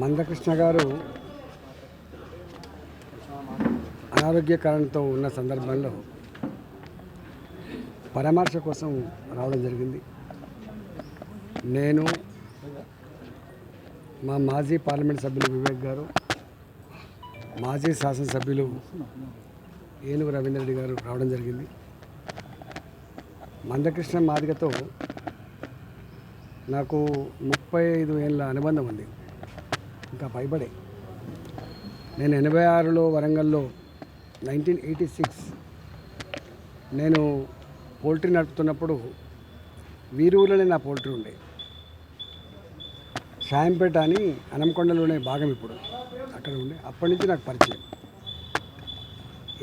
మందకృష్ణ గారు అనారోగ్య కారణంతో ఉన్న సందర్భంలో పరామర్శ కోసం రావడం జరిగింది. నేను మా మాజీ పార్లమెంట్ సభ్యులు వివేక్ గారు మాజీ శాసనసభ్యులు ఏనుగు రవీంద్ర రెడ్డి గారు రావడం జరిగింది. మందకృష్ణ మాదిగతో నాకు ముప్పై ఐదు ఏళ్ళ అనుబంధం ఉంది. ఇంకా భయపడే. నేను ఎనభై ఆరులో వరంగల్లో నైన్టీన్ ఎయిటీ సిక్స్ నేను పోల్ట్రీ నడుపుతున్నప్పుడు వీరూరులోనే నా పోల్ట్రీ ఉండే. షాయంపేట అని అనంకొండలోనే భాగం ఇప్పుడు అక్కడ ఉండే. అప్పటి నుంచి నాకు పరిచయం.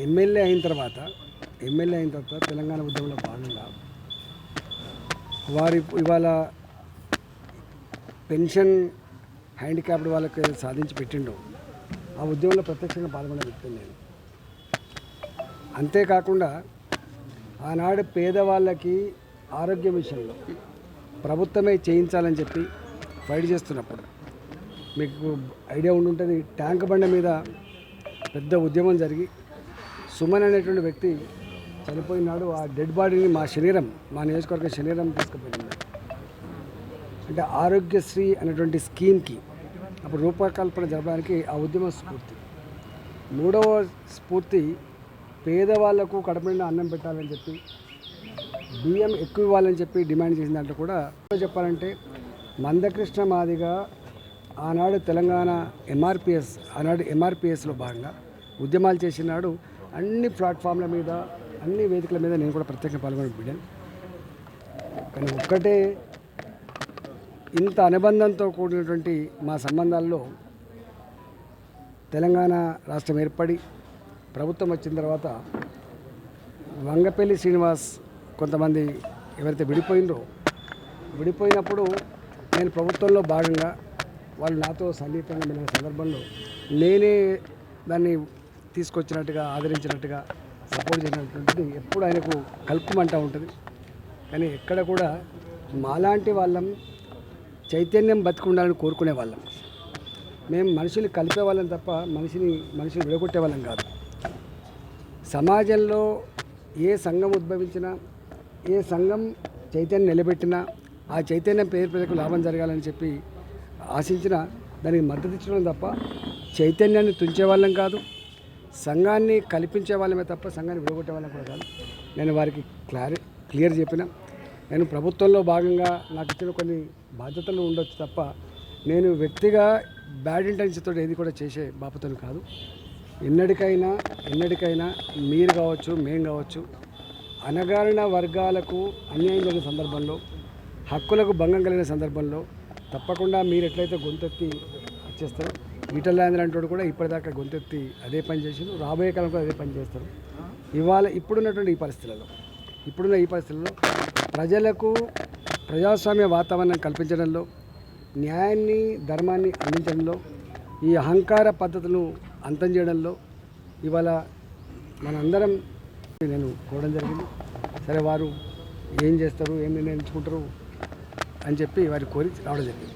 ఎమ్మెల్యే అయిన తర్వాత ఎమ్మెల్యే అయిన తర్వాత తెలంగాణ ఉద్యమంలో భాగంగా వారి ఇవాళ పెన్షన్ హ్యాండిక్యాప్డ్ వాళ్ళకి సాధించి పెట్టిండు. ఆ ఉద్యమంలో ప్రత్యక్షంగా పాల్గొన్న వ్యక్తిని నేను. అంతేకాకుండా ఆనాడు పేదవాళ్ళకి ఆరోగ్య విషయంలో ప్రభుత్వమే చేయించాలని చెప్పి ఫైట్ చేస్తున్నప్పుడు మీకు ఐడియా ఉండుంటుంది ట్యాంక్ బండ మీద పెద్ద ఉద్యమం జరిగి సుమన్ అనేటువంటి వ్యక్తి చనిపోయినాడు. ఆ డెడ్ బాడీని మా శరీరం మా నియోజకవర్గ శరీరం తీసుకుపోయింది. అంటే ఆరోగ్యశ్రీ అనేటువంటి స్కీమ్కి అప్పుడు రూపకల్పన జరపడానికి ఆ ఉద్యమ స్ఫూర్తి. మూడవ స్ఫూర్తి పేదవాళ్ళకు కడపడిన అన్నం పెట్టాలని చెప్పి బియ్యం ఎక్కువ ఇవ్వాలని చెప్పి డిమాండ్ చేసిన దాంట్లో కూడా చెప్పాలంటే మందకృష్ణ మాదిగా ఆనాడు తెలంగాణ ఎంఆర్పిఎస్ ఆనాడు ఎంఆర్పిఎస్లో భాగంగా ఉద్యమాలు చేసినాడు అన్ని ప్లాట్ఫామ్ల మీద అన్ని వేదికల మీద నేను కూడా ప్రత్యేకంగా పాల్గొని బిడ్డాను కానీ ఒక్కటే ఇంత అనుబంధంతో కూడినటువంటి మా సంబంధాల్లో తెలంగాణ రాష్ట్రం ఏర్పడి ప్రభుత్వం వచ్చిన తర్వాత వంగపల్లి శ్రీనివాస్ కొంతమంది ఎవరైతే విడిపోయిందో విడిపోయినప్పుడు నేను ప్రభుత్వంలో భాగంగా వాళ్ళు నాతో సన్నిహితంగా వెళ్ళిన సందర్భంలో నేనే దాన్ని తీసుకొచ్చినట్టుగా ఆదరించినట్టుగా సపోర్ట్ చేసినటువంటిది ఎప్పుడు ఆయనకు కలుపుమంటూ ఉంటుంది. కానీ ఎక్కడ కూడా మాలాంటి వాళ్ళం చైతన్యం బతికుండాలని కోరుకునే వాళ్ళం. మేము మనుషులు కలిపే వాళ్ళం తప్ప మనిషిని మనిషిని విడగొట్టే వాళ్ళం కాదు. సమాజంలో ఏ సంఘం ఉద్భవించినా ఏ సంఘం చైతన్యం నిలబెట్టినా ఆ చైతన్యం పేరు ప్రజలకు లాభం జరగాలని చెప్పి ఆశించిన దానికి మద్దతు ఇచ్చడం తప్ప చైతన్యాన్ని తుంచే వాళ్ళం కాదు. సంఘాన్ని కల్పించే వాళ్ళమే తప్ప సంఘాన్ని విడగొట్టే వాళ్ళం కూడా కాదు. నేను వారికి క్లారి క్లియర్ చెప్పిన. నేను ప్రభుత్వంలో భాగంగా నాకు ఇచ్చిన కొన్ని బాధ్యతలు ఉండొచ్చు తప్ప నేను వ్యక్తిగా బ్యాడ్ ఇంటెన్షన్తో ఏది కూడా చేసే బాపతను కాదు. ఎన్నటికైనా ఎన్నటికైనా మీరు కావచ్చు మేము కావచ్చు అనగారిన వర్గాలకు అన్యాయం జరిగిన సందర్భంలో హక్కులకు భంగం కలిగిన సందర్భంలో తప్పకుండా మీరు ఎట్లయితే గొంతెత్తి చేస్తారో ఈటలాంధ్ర అంటోడు కూడా ఇప్పటిదాకా గొంతెత్తి అదే పని చేసిండు రాబోయే కాలం కూడా అదే పని చేస్తారు. ఇవాళ ఇప్పుడున్నటువంటి ఈ పరిస్థితులలో ఇప్పుడున్న ఈ పరిస్థితుల్లో ప్రజలకు ప్రజాస్వామ్య వాతావరణం కల్పించడంలో న్యాయాన్ని ధర్మాన్ని అందించడంలో ఈ అహంకార పద్ధతులను అంతం చేయడంలో ఇవాళ మనందరం నేను కోవడం జరిగింది. సరే వారు ఏం చేస్తారు ఏం నిర్ణయించుకుంటారు అని చెప్పి వారి కోరి రావడం జరిగింది.